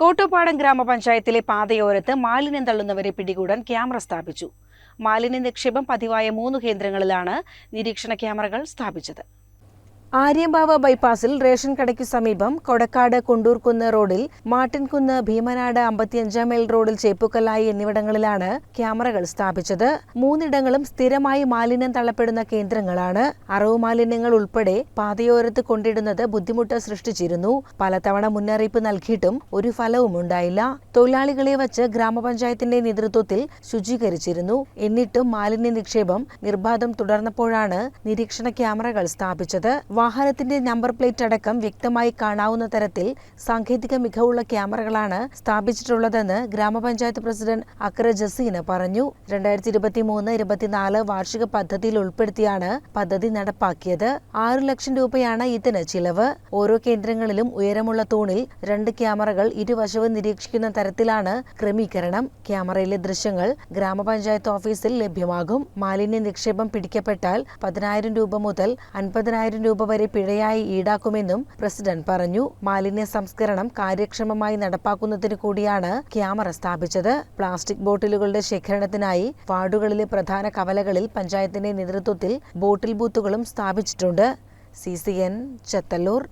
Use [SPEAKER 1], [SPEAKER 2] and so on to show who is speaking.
[SPEAKER 1] കോട്ടുപാടം ഗ്രാമപഞ്ചായത്തിലെ പാതയോരത്ത് മാലിന്യം തള്ളുന്നവരെ പിടികൂടാൻ ക്യാമറ സ്ഥാപിച്ചു. മാലിന്യ നിക്ഷേപം പതിവായ മൂന്ന് കേന്ദ്രങ്ങളിലാണ് നിരീക്ഷണ ക്യാമറകൾ സ്ഥാപിച്ചത്. ആര്യമ്പാവ ബൈപ്പാസിൽ റേഷൻ കടയ്ക്കു സമീപം കൊടക്കാട് കൊണ്ടൂർക്കുന്ന് റോഡിൽ മാട്ടിൻകുന്ന് ഭീമനാട് അമ്പത്തിയഞ്ചാം മൈൽ റോഡിൽ ചേപ്പുക്കല്ലായി എന്നിവിടങ്ങളിലാണ് ക്യാമറകൾ സ്ഥാപിച്ചത്. മൂന്നിടങ്ങളും സ്ഥിരമായി മാലിന്യം തള്ളപ്പെടുന്ന കേന്ദ്രങ്ങളാണ്. അറവ് മാലിന്യങ്ങൾ ഉൾപ്പെടെ പാതയോരത്ത് കൊണ്ടിടുന്നത് ബുദ്ധിമുട്ട് സൃഷ്ടിച്ചിരുന്നു. പലതവണ മുന്നറിയിപ്പ് നൽകിയിട്ടും ഒരു ഫലവും ഉണ്ടായില്ല. തൊഴിലാളികളെ വച്ച് ഗ്രാമപഞ്ചായത്തിന്റെ നേതൃത്വത്തിൽ ശുചീകരിച്ചിരുന്നു. എന്നിട്ടും മാലിന്യ നിക്ഷേപം നിർബാധം തുടർന്നപ്പോഴാണ് നിരീക്ഷണ ക്യാമറകൾ സ്ഥാപിച്ചത്. വാഹനത്തിന്റെ നമ്പർ പ്ലേറ്റ് അടക്കം വ്യക്തമായി കാണാവുന്ന തരത്തിൽ സാങ്കേതിക മികവുള്ള ക്യാമറകളാണ് സ്ഥാപിച്ചിട്ടുള്ളതെന്ന് ഗ്രാമപഞ്ചായത്ത് പ്രസിഡന്റ് അക്ര ജസീന് പറഞ്ഞു. രണ്ടായിരത്തി ഇരുപത്തി മൂന്ന് ഇരുപത്തിനാല് വാർഷിക പദ്ധതിയിൽ ഉൾപ്പെടുത്തിയാണ് പദ്ധതി നടപ്പാക്കിയത്. ആറു ലക്ഷം രൂപയാണ് ഇതിന് ചിലവ്. ഓരോ കേന്ദ്രങ്ങളിലും ഉയരമുള്ള തൂണിൽ രണ്ട് ക്യാമറകൾ ഇരുവശവും നിരീക്ഷിക്കുന്ന തരത്തിലാണ് ക്രമീകരണം. ക്യാമറയിലെ ദൃശ്യങ്ങൾ ഗ്രാമപഞ്ചായത്ത് ഓഫീസിൽ ലഭ്യമാകും. മാലിന്യ നിക്ഷേപം പിടിക്കപ്പെട്ടാൽ പതിനായിരം രൂപ മുതൽ അൻപതിനായിരം രൂപ വരെ പിഴയായി ഈടാക്കുമെന്നും പ്രസിഡന്റ് പറഞ്ഞു. മാലിന്യ സംസ്കരണം കാര്യക്ഷമമായി നടപ്പാക്കുന്നതിന് കൂടിയാണ് ക്യാമറ സ്ഥാപിച്ചത്. പ്ലാസ്റ്റിക് ബോട്ടിലുകളുടെ ശേഖരണത്തിനായി വാർഡുകളിലെ പ്രധാന കവലകളിൽ പഞ്ചായത്തിന്റെ നേതൃത്വത്തിൽ ബോട്ടിൽ ബൂത്തുകളും സ്ഥാപിച്ചിട്ടുണ്ട്. C C N Chethalloor.